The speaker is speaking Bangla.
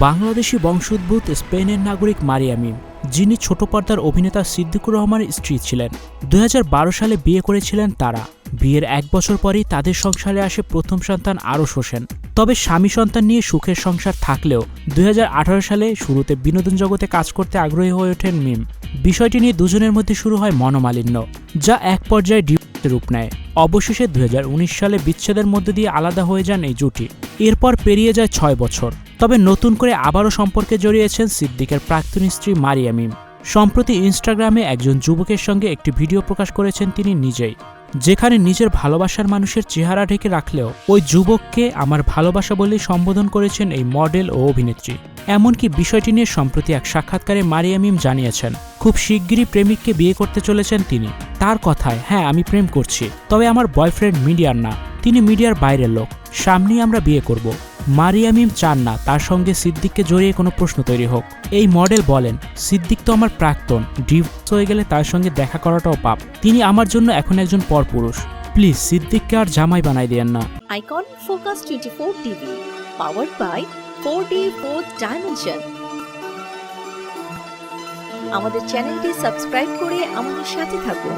বাংলাদেশি বংশোদ্ভূত স্পেনের নাগরিক মারিয়ামিম যিনি ছোট পর্দার অভিনেতা সিদ্দিকুর রহমানের স্ত্রী ছিলেন। দুই হাজার বারো সালে বিয়ে করেছিলেন তারা। বিয়ের এক বছর পরেই তাদের সংসারে আসে প্রথম সন্তান আরশ হোসেন। তবে স্বামী সন্তান নিয়ে সুখের সংসার থাকলেও দুই হাজার আঠারো সালে শুরুতে বিনোদন জগতে কাজ করতে আগ্রহী হয়ে ওঠেন মিম। বিষয়টি নিয়ে দুজনের মধ্যে শুরু হয় মনোমালিন্য, যা এক পর্যায়ে ডিভোর্সের রূপ নেয়। অবশেষে দুই হাজার উনিশ সালে বিচ্ছেদের মধ্য দিয়ে আলাদা হয়ে যান এই জুটি। এরপর পেরিয়ে যায় ছয় বছর। তবে নতুন করে আবারও সম্পর্কে জড়িয়েছেন সিদ্দিকের প্রাক্তন স্ত্রী মারিয়ামিম সম্প্রতি ইনস্টাগ্রামে একজন যুবকের সঙ্গে একটি ভিডিও প্রকাশ করেছেন তিনি নিজেই। যেখানে নিজের ভালোবাসার মানুষের চেহারা ঢেকে রাখলেও ওই যুবককে আমার ভালোবাসা বলেই সম্বোধন করেছেন এই মডেল ও অভিনেত্রী। এমনকি বিষয়টি নিয়ে সম্প্রতি এক সাক্ষাৎকারে মারিয়ামিম জানিয়েছেন, খুব শিগগিরই প্রেমিককে বিয়ে করতে চলেছেন তিনি। তার কথায় হ্যাঁ আমি প্রেম করছি, তবে আমার বয়ফ্রেন্ড মিডিয়ার না। তিনি মিডিয়ার বাইরের লোক। সামনেই আমরা বিয়ে করব। মারিয়ামিম চান না, তার সঙ্গে সিদ্দিককে জড়িয়ে কোনো প্রশ্ন তৈরি হোক। এই মডেল বলেন, সিদ্দিক তো আমার প্রাক্তন, ডিভোর্স হয়ে গেলে তার সঙ্গে দেখা করাটাও পাপ। তিনি আমার জন্য এখন একজন পরপুরুষ। প্লিজ, সিদ্দিককে আর জামাই বানাই দেন না। Icon focus twenty four TV powered by four D fourth dimension আমাদের চ্যানেলটি সাবস্ক্রাইব করে আমাদের সাথে থাকুন।